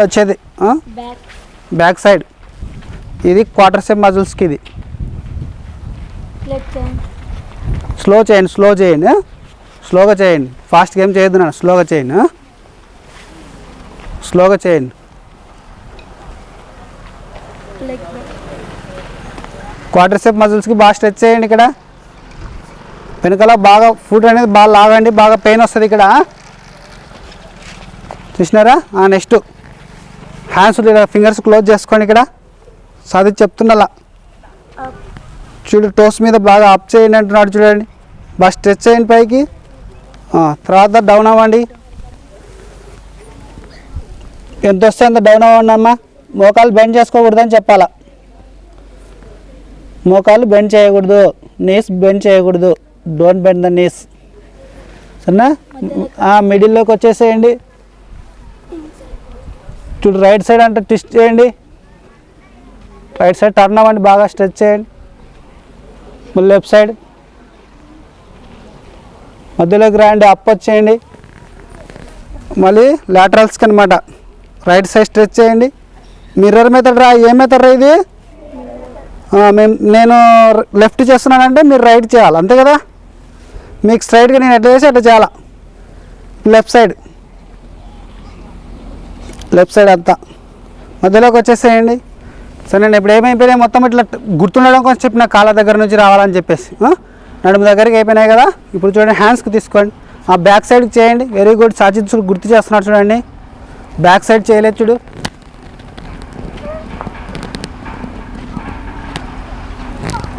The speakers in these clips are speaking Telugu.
వచ్చేది బ్యాక్ సైడ్. ఇది క్వార్టర్ సెప్ మజిల్స్కి ఇది. స్లో చేయండి స్లో చేయండి స్లోగా చేయండి. ఫాస్ట్గా ఏం చేయొద్దు నాన్న స్లోగా చేయండి స్లోగా చేయండి. క్వార్టర్ సెప్ మజిల్స్కి బాగా స్ట్రెచ్ చేయండి ఇక్కడ. వెనకాల బాగా ఫుడ్ అనేది బాగా లాగండి బాగా పెయిన్ వస్తుంది ఇక్కడ చూసినారా? నెక్స్ట్. హ్యాండ్స్ ఫింగర్స్ క్లోజ్ చేసుకోండి ఇక్కడ. చదివి చెప్తుండాల చూడు టోస్ మీద బాగా అప్ చేయండి అంటున్నాడు చూడండి. బాగా స్ట్రెచ్ చేయండి పైకి. తర్వాత డౌన్ అవ్వండి. ఎంత వస్తే అంత డౌన్ అవ్వండి అమ్మా. మోకాలు బెండ్ చేసుకోకూడదని చెప్పాలా. మోకాలు బెండ్ చేయకూడదు. నీస్ బెండ్ చేయకూడదు. డోంట్ బెండ్ ద నీస్ సరేనా? మిడిల్లోకి వచ్చేసేయండి. చూడు రైట్ సైడ్ అంటే ట్విస్ట్ చేయండి. రైట్ సైడ్ టర్న్ అవ్వండి బాగా స్ట్రెచ్ చేయండి. మళ్ళీ లెఫ్ట్ సైడ్ మధ్యలోకి రాయండి అప్ వచ్చేయండి. మళ్ళీ లాటరల్స్కి అనమాట రైట్ సైడ్ స్ట్రెచ్ చేయండి. మిర్రర్ మెథడ్ రా ఏ మెథడ్ రా ఇది? మేము నేను లెఫ్ట్ చేస్తున్నానంటే మీరు రైట్ చేయాలి అంతే కదా? మీకు స్ట్రైట్గా నేను ఎట్లా చేసి అట్లా చేయాలా? లెఫ్ట్ సైడ్ లెఫ్ట్ సైడ్ అంతా. మధ్యలోకి వచ్చేసేయండి. సరే నేను ఇప్పుడు ఏమైపోయినాయి మొత్తం ఇట్లా గుర్తుండడం కోసం చెప్పిన కాళ్ళ దగ్గర నుంచి రావాలని చెప్పేసి నడుము దగ్గరికి అయిపోయినాయి కదా? ఇప్పుడు చూడండి హ్యాండ్స్కి తీసుకోండి. ఆ బ్యాక్ సైడ్కి చేయండి. వెరీ గుడ్ సాచిత్ చూడు గుర్తు చేస్తున్నాడు చూడండి. బ్యాక్ సైడ్ చేయలేదు చూడు.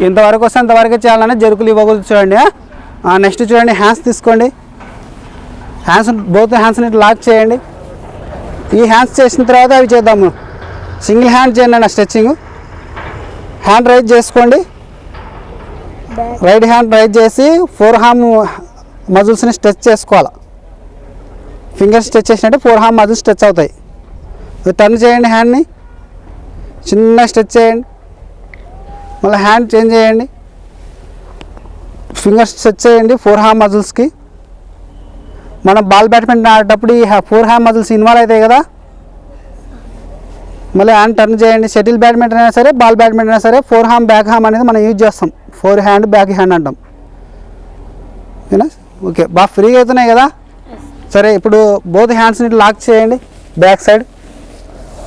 ఇంతవరకు వస్తే అంతవరకే చేయాలని జరుకులు ఇవ్వకూడదు చూడండి నెక్స్ట్ చూడండి హ్యాండ్స్ తీసుకోండి. హ్యాండ్స్ బోత్ హ్యాండ్స్ని లాక్ చేయండి. ఈ హ్యాండ్స్ చేసిన తర్వాత అవి చేద్దాము. సింగిల్ హ్యాండ్ చేయండి అన్న స్ట్రెచ్చింగ్. హ్యాండ్ రైజ్ చేసుకోండి. రైట్ హ్యాండ్ రైజ్ చేసి ఫోర్ హామ్ మజిల్స్ని స్ట్రెచ్ చేసుకోవాలి. ఫింగర్ స్ట్రెచ్ చేసినట్టు ఫోర్ హామ్ మజిల్స్ స్ట్రెచ్ అవుతాయి. టర్న్ చేయండి హ్యాండ్ని. చిన్న స్ట్రెచ్ చేయండి. మళ్ళీ హ్యాండ్ చేంజ్ చేయండి. ఫింగర్ స్ట్రెచ్ చేయండి ఫోర్ హామ్ మజిల్స్కి. మనం బాల్ బ్యాడ్మింటన్ ఆడేటప్పుడు ఈ ఫోర్ హ్యాండ్ మజిల్స్ ఇన్వాల్వ్ అవుతాయి కదా? మళ్ళీ హ్యాండ్ టర్న్ చేయండి. షటిల్ బ్యాడ్మింటన్ అయినా సరే బాల్ బ్యాడ్మింటన్ అయినా సరే ఫోర్ హామ్ బ్యాక్ హామ్ అనేది మనం యూజ్ చేస్తాం. ఫోర్ హ్యాండ్ బ్యాక్ హ్యాండ్ అంటాం. ఓకేనా ఓకే బాగా ఫ్రీగా అవుతున్నాయి కదా? సరే ఇప్పుడు బోత్ హ్యాండ్స్ని లాక్ చేయండి. బ్యాక్ సైడ్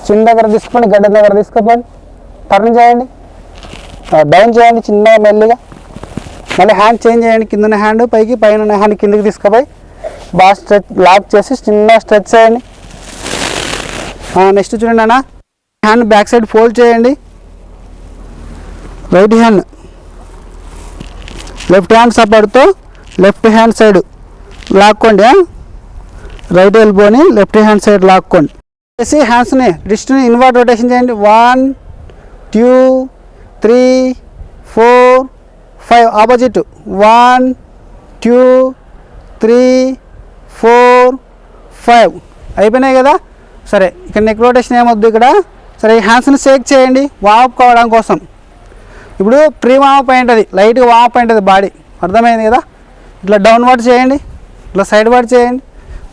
చిన్న దగ్గర తీసుకోండి గడ్డ దగ్గర తీసుకోపోండి టర్న్ చేయండి. డౌన్ చేయండి చిన్నగా మెల్లిగా. మళ్ళీ హ్యాండ్ చేంజ్ చేయండి. కింద హ్యాండ్ పైకి పైన ఉన్న హ్యాండ్ కిందకి తీసుకుపోయి బాగా స్ట్రెచ్ లాక్ చేసి చిన్న స్ట్రెచ్ చేయండి. నెక్స్ట్ చూడండి అన్న. హ్యాండ్ బ్యాక్ సైడ్ ఫోల్డ్ చేయండి. Right hand. లెఫ్ట్ హ్యాండ్ సపోర్ట్తో లెఫ్ట్ హ్యాండ్ సైడ్ లాక్కోండి రైట్ ఎల్బోని లెఫ్ట్ హ్యాండ్ సైడ్ లాక్కోండి. చేసి హ్యాండ్స్ని రిస్ట్ని ఇన్వర్ట్ రొటేషన్ చేయండి. One two three four five. Opposite. One two three four five అయిపోయినాయి కదా? సరే ఇక్కడ నెక్ రొటేషన్ ఏమొద్దు ఇక్కడ? సరే ఈ హ్యాండ్స్ని షేక్ చేయండి వామప్ కావడం కోసం. ఇప్పుడు ప్రీ వామప్ అయింటుంది లైట్గా వామప్ అయింటుంది బాడీ అర్థమైంది కదా? ఇట్లా డౌన్వర్డ్ చేయండి ఇట్లా సైడ్ వర్డ్ చేయండి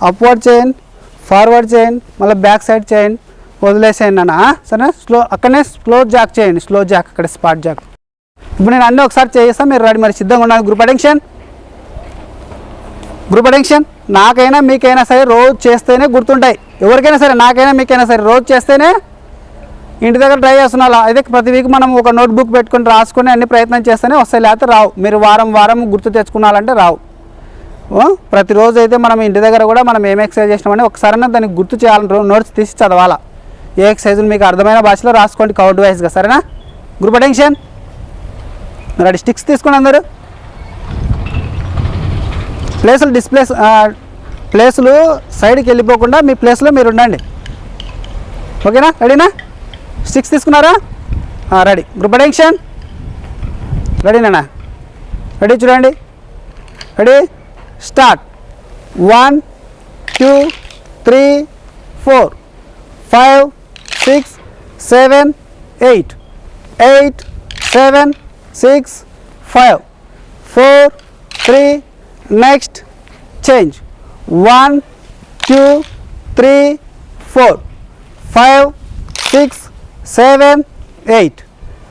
అప్వర్డ్ చేయండి ఫార్వర్డ్ చేయండి మళ్ళీ బ్యాక్ సైడ్ చేయండి వదిలేసేయండి అన్న సరే స్లో అక్కడనే స్లో జాక్ చేయండి స్లో జాక్ అక్కడ స్పాట్ జాక్ ఇప్పుడు నేను అన్నీ ఒకసారి చేస్తాను మీరు రెడీ మరి సిద్ధంగా ఉండాలి గ్రూప్ అటెన్షన్ గ్రూప్ అడిక్షన్ నాకైనా మీకైనా సరే రోజు చేస్తేనే గుర్తుంటాయి. ఎవరికైనా సరే నాకైనా మీకైనా సరే రోజు చేస్తేనే ఇంటి దగ్గర ట్రై చేస్తున్నా అయితే ప్రతి వీక్ మనం ఒక నోట్బుక్ పెట్టుకొని రాసుకొని అన్ని ప్రయత్నం చేస్తేనే వస్తాయి. లేకపోతే రావు. మీరు వారం వారం గుర్తు తెచ్చుకున్నారంటే రావు. ప్రతిరోజు అయితే మనం ఇంటి దగ్గర కూడా మనం ఏం ఎక్సర్సైజ్ చేసినామని ఒకసారైనా దానికి గుర్తు చేయాలని నోట్స్ తీసి చదవాలా? ఏ ఎక్సర్సైజ్ మీకు అర్థమైన భాషలో రాసుకోండి కౌంట్ వైజ్గా సరేనా? గ్రూప్ అటెన్షన్ మరి స్టిక్స్ తీసుకోండి అందరూ. ప్లేసులు డిస్ప్లేస్ ప్లేసులు సైడ్కి వెళ్ళిపోకుండా మీ ప్లేస్లో మీరు ఉండండి. ఓకేనా? రెడీనా? సిక్స్ తీసుకున్నారా? రెడీ. గ్రూప్ అటెన్షన్ రెడీనా రెడీ చూడండి. Ready start one two three four five six seven eight eight seven six five four three Next, change. 1, 2, 3, 4, 5, 6, 7, 8,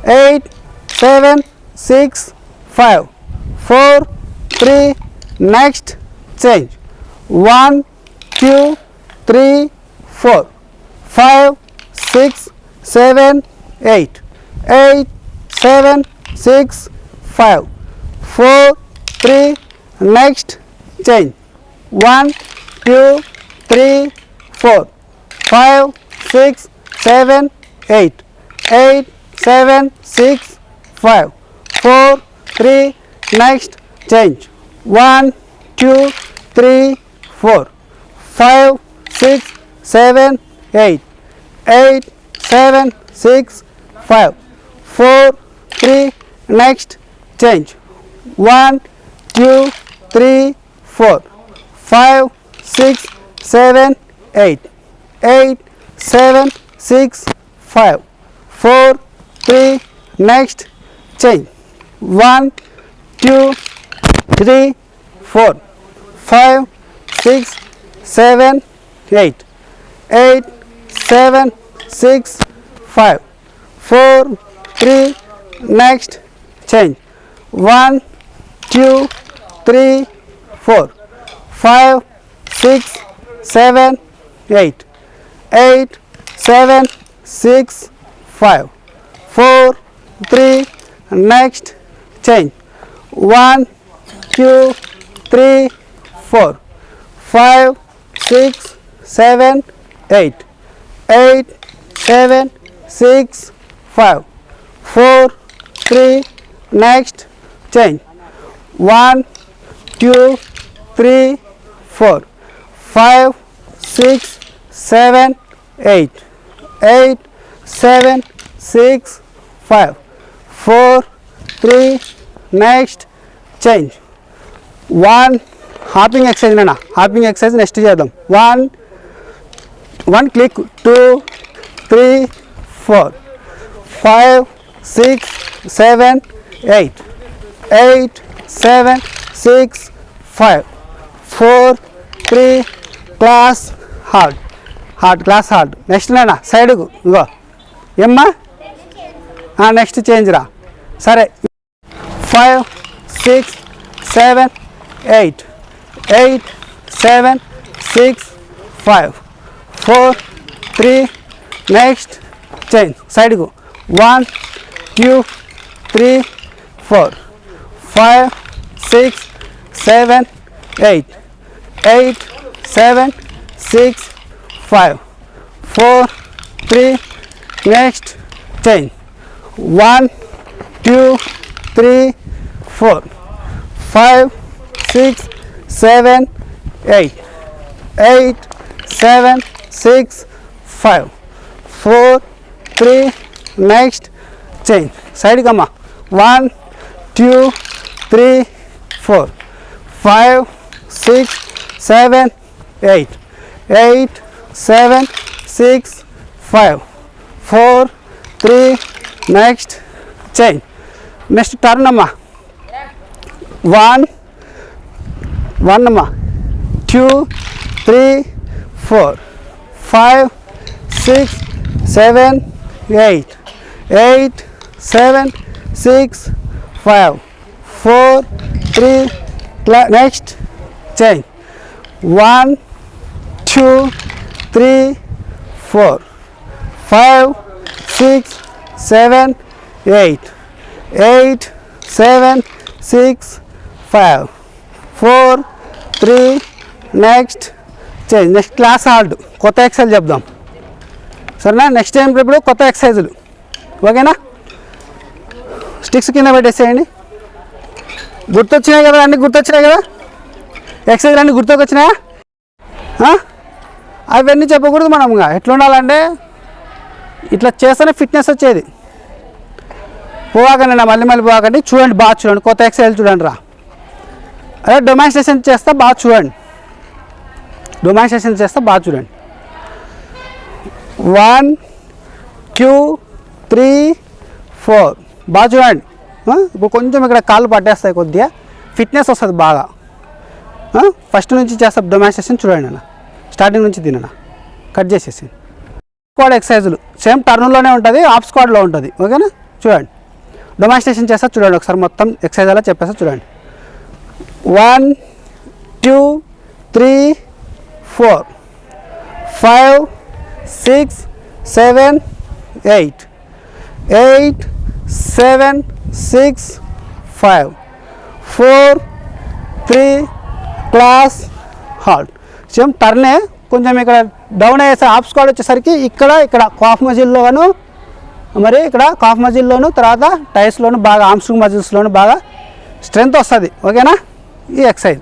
8, 7, 6, 5, 4, 3, next change 1, 2, 3, 4, 5, 6, 7, 8, 8, 7, 6, 5, 4, 3, Next, chain. 1, 2, 3, 4, 5, 6, 7, 8, 8, 7, 6, 5, 4, 3, next change. 1, 2, 3, 4, 5, 6, 7, 8, 8, 7, 6, 5, 4, 3, next change. 1, 2, 3, 4, 5, 6, 7, 8, 8, 7, 6, 5, 4, 3, next chain 1, 2, 3, 4, 5, 6, 7, 8, 8, 7, 6, 5, 4, 3, next change. 1, 2, three, four, five, six, seven, eight, eight, seven, six, five, four, three, next, chain, one, two, three, four, five, six, seven, eight, eight, seven, six, five, four, three, next, chain, one, two, three, four, five, six, seven, eight, eight, seven, six, five, four, three. Next, change. One hopping exercise ना ना hopping exercise next जाता हूँ. One, one click, two, three, four, five, six, seven, eight, eight, seven, six, five four three class hard. Hard class hard. Next నేనా సైడ్కు ఇగో. ఏమ్మా? నెక్స్ట్ చేంజ్ రా సరే. Five six seven eight. Eight seven six five. Four three next change. సైడ్కు. One two three four. Five six seven, eight, eight, seven, six, five, four, three. Next, ten. One, two, three, four, five, six, seven, eight, eight, seven, six, five, four, three. Next, ten. Side gamma. One, two, three, four five, six, seven, eight, eight, seven, six, five, four, three. Next chain. Next turn number. One, one amma. Two, three, four, five, six, seven, eight, eight, seven, six, five, four, three. Next change one two three four five six seven eight eight seven six five four three next change next class hold కొత్త ఎక్సైజ్ చెప్దాం. సరేనా? నెక్స్ట్ టైం ఇప్పుడు కొత్త ఎక్సైజులు ఓకేనా? స్టిక్స్ కింద పెట్టేసేయండి. గుర్తొచ్చినాయి కదా అన్నీ గుర్తొచ్చినాయి కదా? ఎక్సైజ్ అన్నీ గుర్తుకొచ్చినాయా? అవన్నీ చెప్పకూడదు మనం ఇంకా. ఎట్లా ఉండాలంటే ఇట్లా చేస్తేనే ఫిట్నెస్ వచ్చేది. పోవాకండి నా మళ్ళీ మళ్ళీ పోవాకండి. చూడండి బాగా చూడండి. కొత్త ఎక్సైజ్ చూడండి రా. అదే డొమాన్స్ట్రేషన్ చేస్తే బాగా చూడండి. డొమాన్స్ట్రేషన్ చేస్తే బాగా చూడండి. వన్ టూ త్రీ ఫోర్ బాగా చూడండి. ఇప్పుడు కొంచెం ఇక్కడ కాళ్ళు పట్టేస్తాయి కొద్దిగా. ఫిట్నెస్ వస్తుంది బాగా. ఫస్ట్ నుంచి చేస్తా డొమాస్టేషన్ చూడండి అన్న. స్టార్టింగ్ నుంచి తిననా కట్ చేసేసి. స్క్వాడ్ ఎక్సర్సైజులు సేమ్ టర్న్లోనే ఉంటుంది ఆఫ్ స్క్వాడ్లో ఉంటుంది. ఓకేనా చూడండి. డొమాస్టేషన్ చేస్తా చూడండి ఒకసారి మొత్తం ఎక్సర్సైజ్ అలా చెప్పేస్తా చూడండి. One two three four five six seven eight eight seven six five four three class halt same టర్నే కొంచెం ఇక్కడ డౌన్ అయ్యేసరి ఆఫ్ స్క్వాడ్ వచ్చేసరికి ఇక్కడ ఇక్కడ కాఫ్ మజిల్లోను మరి ఇక్కడ కాఫ్ మజిల్లోను తర్వాత టైర్స్లోను బాగా ఆమ్స్ట్రింగ్ మజిల్స్లోను బాగా స్ట్రెంగ్త్ వస్తుంది. ఓకేనా? ఈ ఎక్సైజ్.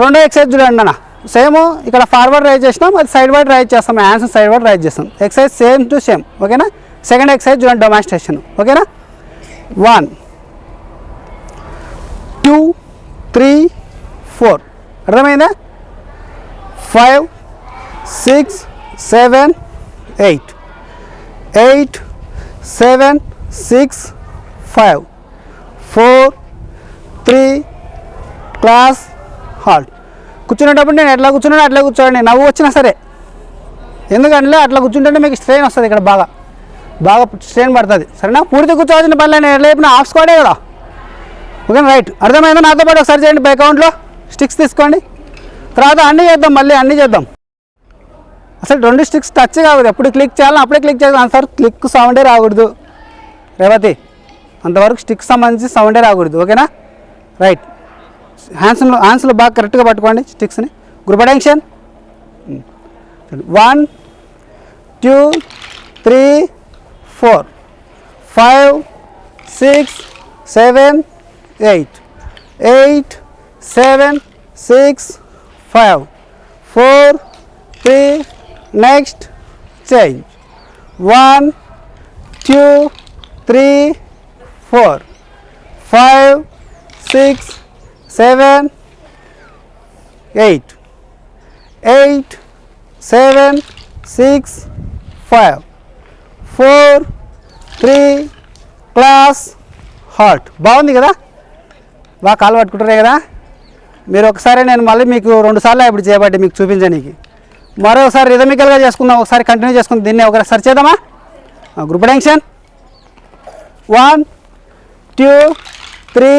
రెండో ఎక్సైజ్ చూడండి అన్న. సేమ్ ఇక్కడ ఫార్వర్డ్ రైజ్ చేసినాం అది సైడ్ వైడ్ రైజ్ చేస్తాం హ్యాండ్స్ సైడ్ వైడ్ రైజ్ చేస్తాం. Exercise same to same. ఓకేనా? సెకండ్ ఎక్సైజ్ చూడండి డొమాస్ట్రేషన్ ఓకేనా? One two three four. అర్థమైందా? Five six seven eight. Eight seven six five. Four three class halt కూర్చునేటప్పుడు నేను ఎట్లా కూర్చున్నాను అట్లా కూర్చోండి. నవ్వు వచ్చినా సరే. ఎందుకంటే అట్లా కూర్చుంటే మీకు స్ట్రెయిన్ వస్తుంది ఇక్కడ బాగా. బాగా స్ట్రెయిన్ పడుతుంది. సరేనా? పూర్తి కూర్చోవాల్సిన పని నేను ఎట్లా చెప్పిన హాఫ్ స్క్వాడే కదా. Okay right. అర్థమైందా? నాతో పాటు ఒకసారి చేయండి. బై అకౌంట్లో స్టిక్స్ తీసుకోండి. తర్వాత అన్నీ చేద్దాం. మళ్ళీ అన్నీ చేద్దాం. అసలు రెండు స్టిక్స్ టచ్ కాకూడదు ఎప్పుడు క్లిక్ చేయాలని అప్పుడే క్లిక్ చేయాలి. సార్ క్లిక్ సౌండే రాకూడదు. రేవతి అంతవరకు స్టిక్ సంబంధించి సౌండే రాకూడదు. ఓకేనా? రైట్. హ్యాండ్స్ హ్యాండ్స్లో బాగా కరెక్ట్గా పట్టుకోండి స్టిక్స్ని. Group attention. One two three four, five, six, seven, eight, eight, seven, six, five, four, three. Next change one, two, three, four, five, six, seven, eight, eight, seven, six, five. Four three class halt. బాగుంది కదా? బాగా కాలు పట్టుకుంటారే కదా? మీరు ఒకసారి నేను మళ్ళీ మీకు రెండు సార్లు ఇప్పుడు చేయబట్టి మీకు చూపించడానికి మరోసారి రిథమికల్గా చేసుకుందాం ఒకసారి కంటిన్యూ చేసుకుందాం. దీన్ని ఒకసారి చేద్దామా? Group attention one two three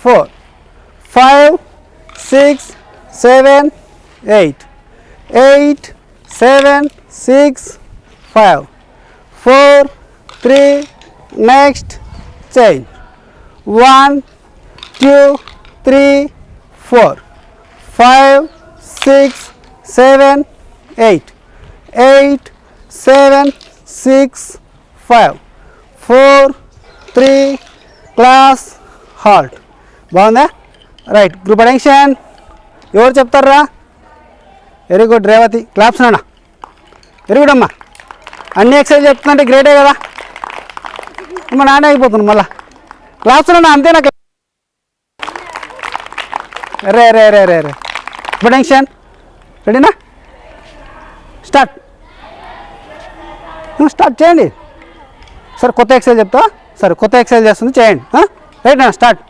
four five six seven eight eight seven six five four three next change. One two three four. Five six seven eight. Eight seven six five. Four three class halt. బాగుందా? రైట్. Group attention. ఎవరు చెప్తారా? Very good. రేవతి. క్లాప్స్ నాన్న. వెరీ గుడ్ అమ్మా. అన్ని ఎక్సైజ్ చెప్తుందంటే గ్రేటే కదా. మా నాన్న అయిపోతుంది మళ్ళా. లాస్ట్ అంతే నాకు. రే రే రే రే రే. గ్రూప్ రెడీనా స్టార్ట్ స్టార్ట్ చేయండి. సరే కొత్త ఎక్సైజ్ చెప్తా సరే కొత్త ఎక్సైజ్ చేస్తుంది చేయండి. Right start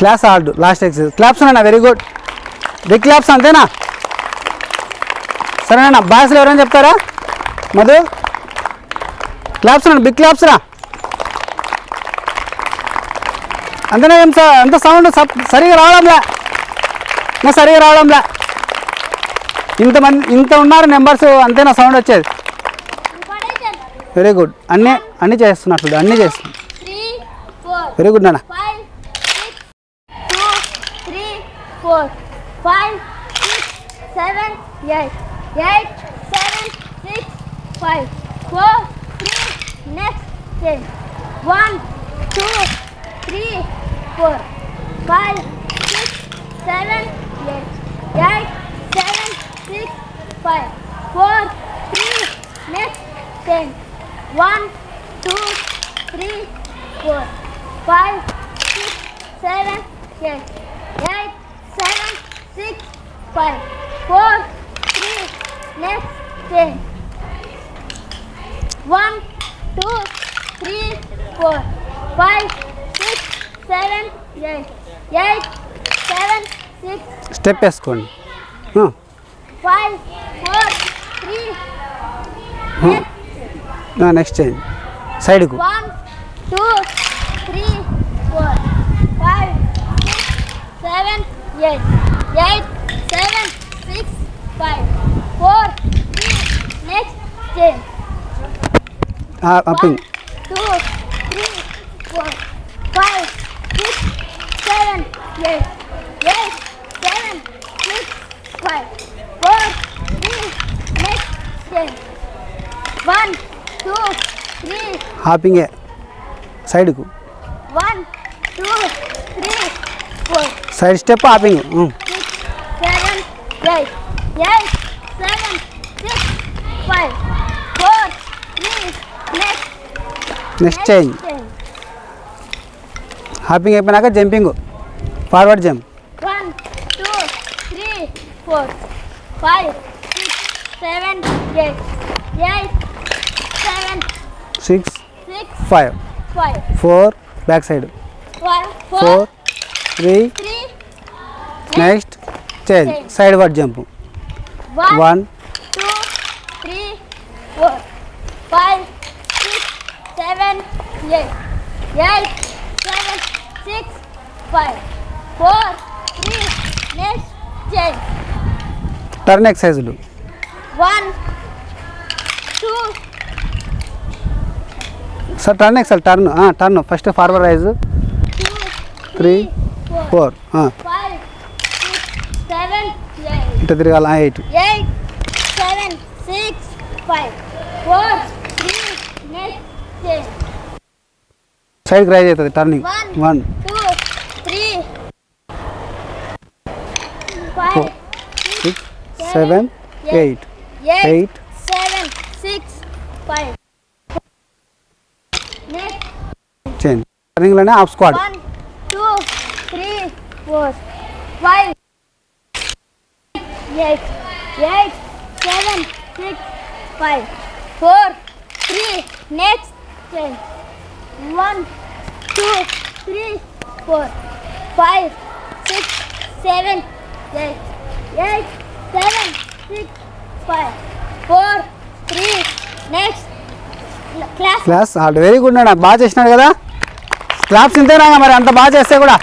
class halt last exercise claps అన్న వెరీ గుడ్ బిగ్ క్లాప్స్ అంతేనా? సరేనా బాయ్స్లో ఎవరైనా చెప్తారా? మధు? క్లాప్స్ అన్న బిగ్ క్లాప్స్ రా. అంతేనా ఏం సార్ అంత సౌండ్ సరిగా రావడంలే? ఇంకా సరిగా రావడంలే? ఇంతమంది ఇంత ఉన్నారు నెంబర్స్ అంతేనా సౌండ్ వచ్చేది. వెరీ గుడ్ అన్నీ అన్నీ చేస్తున్నట్లు అన్నీ చేస్తున్నాం. వెరీ గుడ్ నాన్న. Eight, eight, seven, six, five, four, three, next ten. One, two, three, four, five, six, seven, eight, eight, seven, six, five, four, three, next ten. One, two, three, four, five, six, seven, eight, eight, seven, six, five, four, next ten. One, two, three, four, five, six, seven, eight, eight, seven, six, step వేసుకోండి ఆ, five, four, three, next. ఆ, నెక్స్ట్ చేయండి సైడ్కు One, two, three, four, five, six, seven, eight, eight, seven, six, five, four. Next game. Uh, One, two, three, four, five, six, seven, eight, eight, seven, six, five, four, three. Next game. One, two, three. Hopping है. साइड को. One, two, three, four. Side step hopping. Six, seven, eight, eight. Next, next change. Hopping అయిపోయినాక jumping forward jump One, two, three, four, five, six, seven, eight, eight, seven, six six, five five, four back side four three next change sideward jump one five, six, seven, eight, eight, seven, six, five, four, three, next change. Turn ఎక్సైజులు One, two, sir turn Excel turn turn first forward raise four, four ఇటు తిరగాల eight five, four, three, next change. సైడ్కి రైజ్ అవుతుంది turning One, one two, three, five, Four, six seven eight eight, eight. seven, six, five. Next, change టర్నింగ్లోనే half squad one, two, three, four, five, eight, eight, seven, six, five, four, three. Next, ten. One, two, three, four, five, six, seven, eight, eight, seven, six, five, four, three. Next, class. Class ఆడు వెరీ గుడ్ అన్న బాగా చేసినాడు కదా క్లాప్స్ ఇంతేనా మరి అంత బాగా చేస్తే కూడా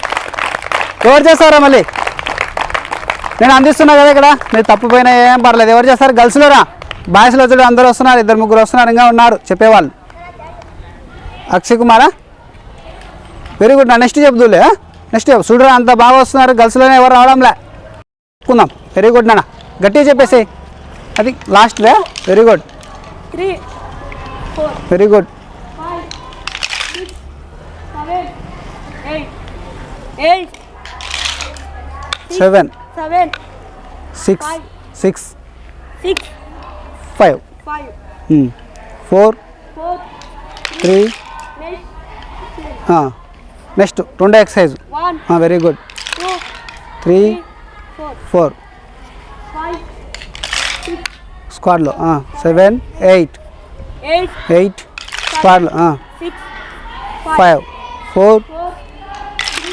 ఎవరు చేస్తారా మళ్ళీ నేను అందిస్తున్నా కదా ఇక్కడ మీరు తప్పిపోయినా ఏం పర్లేదు ఎవరు చేస్తారు గర్ల్స్లోరా బాయ్స్లో వచ్చి అందరూ వస్తున్నారు ఇద్దరు ముగ్గురు వస్తున్నారు ఇంకా ఉన్నారు చెప్పేవాళ్ళు. అక్షయ్ కుమారా? వెరీ గుడ్ నా నెక్స్ట్ చెప్దులే నెక్స్ట్ చూడరా అంత బాగా వస్తున్నారు గర్ల్స్లోనే ఎవరు రావడంలే. చెప్పుకుందాం. వెరీ గుడ్ నాన్న. గట్టిగా చెప్పేసి అది లాస్ట్లే very good very good seven six. Six six, five. Four. Three. Next. రెండో exercise. Very good. Three. Four. స్క్వాడ్లో. Seven. Eight. Eight. స్క్వాడ్లో. Five. Four.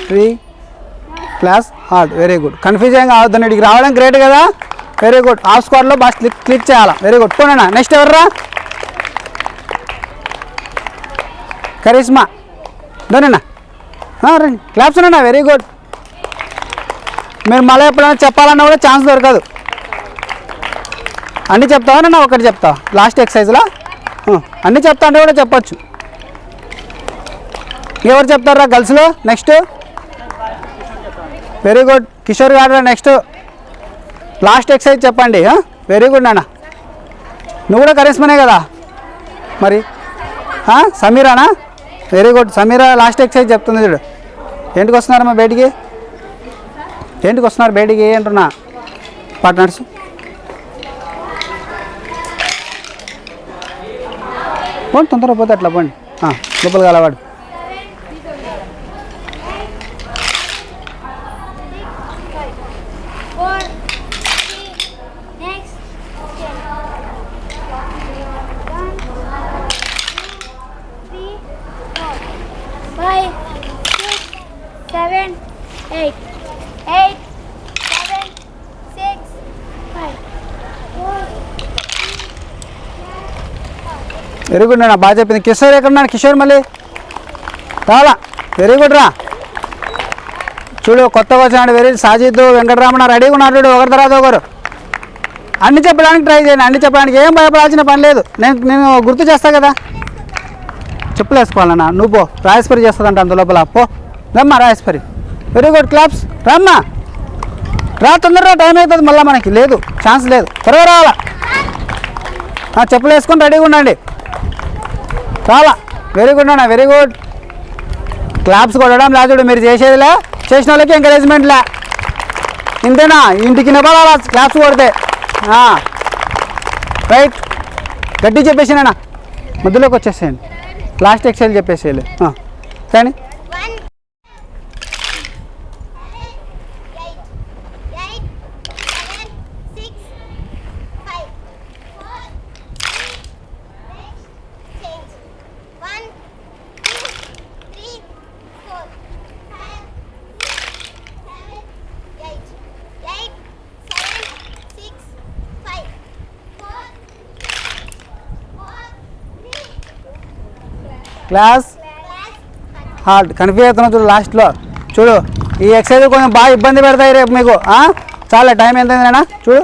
Three. Class halt. Very good. Confusion కావద్దు ఇక్కడికి రావడం గ్రేట్ కదా? వెరీ గుడ్ హాఫ్ స్క్వాడ్లో బాగా క్లిక్ క్లిక్ చేయాలా? వెరీ గుడ్ పోనా నెక్స్ట్ ఎవర్రా? కరిష్మా ధోనినా రండి. క్లాప్స్ ఉన్నా వెరీ గుడ్ మీరు మళ్ళీ ఎప్పుడైనా చెప్పాలన్నా కూడా ఛాన్స్ దొరకదు. అన్నీ చెప్తావా? నేను ఒకటి చెప్తావా? లాస్ట్ ఎక్సైజ్లా అన్నీ చెప్తా అంటే కూడా చెప్పచ్చు. ఎవరు చెప్తారా? గర్ల్స్లో నెక్స్ట్ వెరీ గుడ్ కిషోర్ గారు నెక్స్ట్ లాస్ట్ ఎక్సైజ్ చెప్పండి వెరీ గుడ్ నాన్న. నువ్వు కూడా కరిస్మనే కదా? మరి? సమీరానా? Very good Sameera last exercise చెప్తుంది చూడు. ఏంటికి వస్తున్నారమ్మా బయటికి? ఏంటికి వస్తున్నారు బయటికి? అంటున్నా. పార్ట్నర్స్ పోండి తొందరగా పోతే అట్లా పోండి. లోపలికి అలవాడు వెరీ గుడ్ అన్న బాగా చెప్పింది. కిషోర్ ఎక్కడన్నా కిషోర్ మళ్ళీ? చాలా వెరీ గుడ్ రా. చూడు కొత్తగా వచ్చినాడు వెరీ సాజిద్ వెంకటరామణ రెడీగా ఉన్నాడు చూడు ఒకరి తర్వాత ఒకరు అన్ని చెప్పడానికి ట్రై చేయండి. అన్ని చెప్పడానికి ఏం భయపడాల్సిన పని లేదు. నేను నేను గుర్తు చేస్తా కదా. చెప్పులు వేసుకోవాలన్నా. నువ్వు పో. రాజేశ్వరి చేస్తుందంట అందు లోపల. పో. రమ్మా రాజేశ్వరి. వెరీ గుడ్ క్లాప్స్ రమ్మా. రా తొందరగా టైం అవుతుంది మళ్ళీ మనకి. లేదు ఛాన్స్ లేదు. త్వరగా రావాలా? చెప్పులు వేసుకొని రెడీగా ఉండండి. చాలా. వెరీ గుడ్ అన్న వెరీ గుడ్ క్లాప్స్ కొట్టడం లేదు మీరు చేసేదిలే. చేసిన వాళ్ళకి ఎంకరేజ్మెంట్లే ఇంతేనా? ఇంటికి నిలబడాలా? క్లాప్స్ కొడితే. రైట్ గట్టి చెప్పేసినా మధ్యలోకి వచ్చేసేయండి. లాస్ట్ ఎక్సైల్ చెప్పేసేయాలి కానీ క్లాస్ class, హార్డ్ చూడు లాస్ట్లో చూడు ఈ ఎక్సైజ్ కొంచెం బాగా ఇబ్బంది పెడతాయి రేపు మీకు చాలా టైం ఎంత అయిందన్నా చూడు.